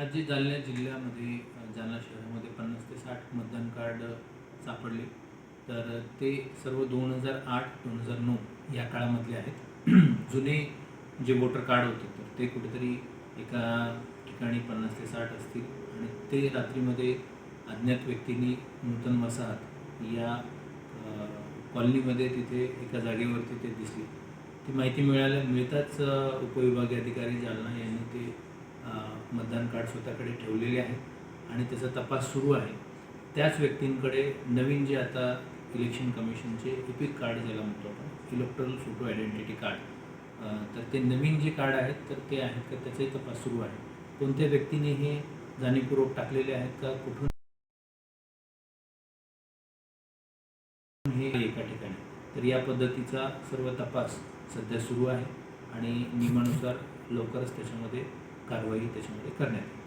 आज जे जालना जिल्ह्यामध्ये जालना शहरामध्ये पन्नास ते साठ मतदान कार्ड सापडले. तर ते सर्व दोन हजार आठ दोन हजार नऊ या काळामधले आहेत. जुने जे वोटर कार्ड होते तर ते कुठेतरी एका ठिकाणी पन्नास ते साठ असतील. आणि ते रात्रीमध्ये अज्ञात व्यक्तींनी नूतन वसाहत या कॉलनीमध्ये तिथे एका जागेवरती ते दिसले. ती माहिती मिळाल्या मिळताच उपविभागीय अधिकारी जालना यांनी मतदान कार्ड स्वतःकडे ठेवलेले आहे आणि त्याचा तपास सुरू आहे. त्याच व्यक्तींकडे नवीन जे आता इलेक्शन कमिशनचे इपिक कार्ड ज्याला म्हणतो आपण इलेक्ट्रल फोटो आयडेंटिटी कार्ड तर ते नवीन जे कार्ड आहेत तर ते आहेत का त्याचाही तपास सुरू आहे. कोणत्या व्यक्तीने हे जाणीवपूर्वक टाकलेले आहेत का कुठून हे एका ठिकाणी? तर या पद्धतीचा सर्व तपास सध्या सुरू आहे आणि नियमानुसार लवकरच त्याच्यामध्ये कारवाई त्याच्यामध्ये करण्यात येईल.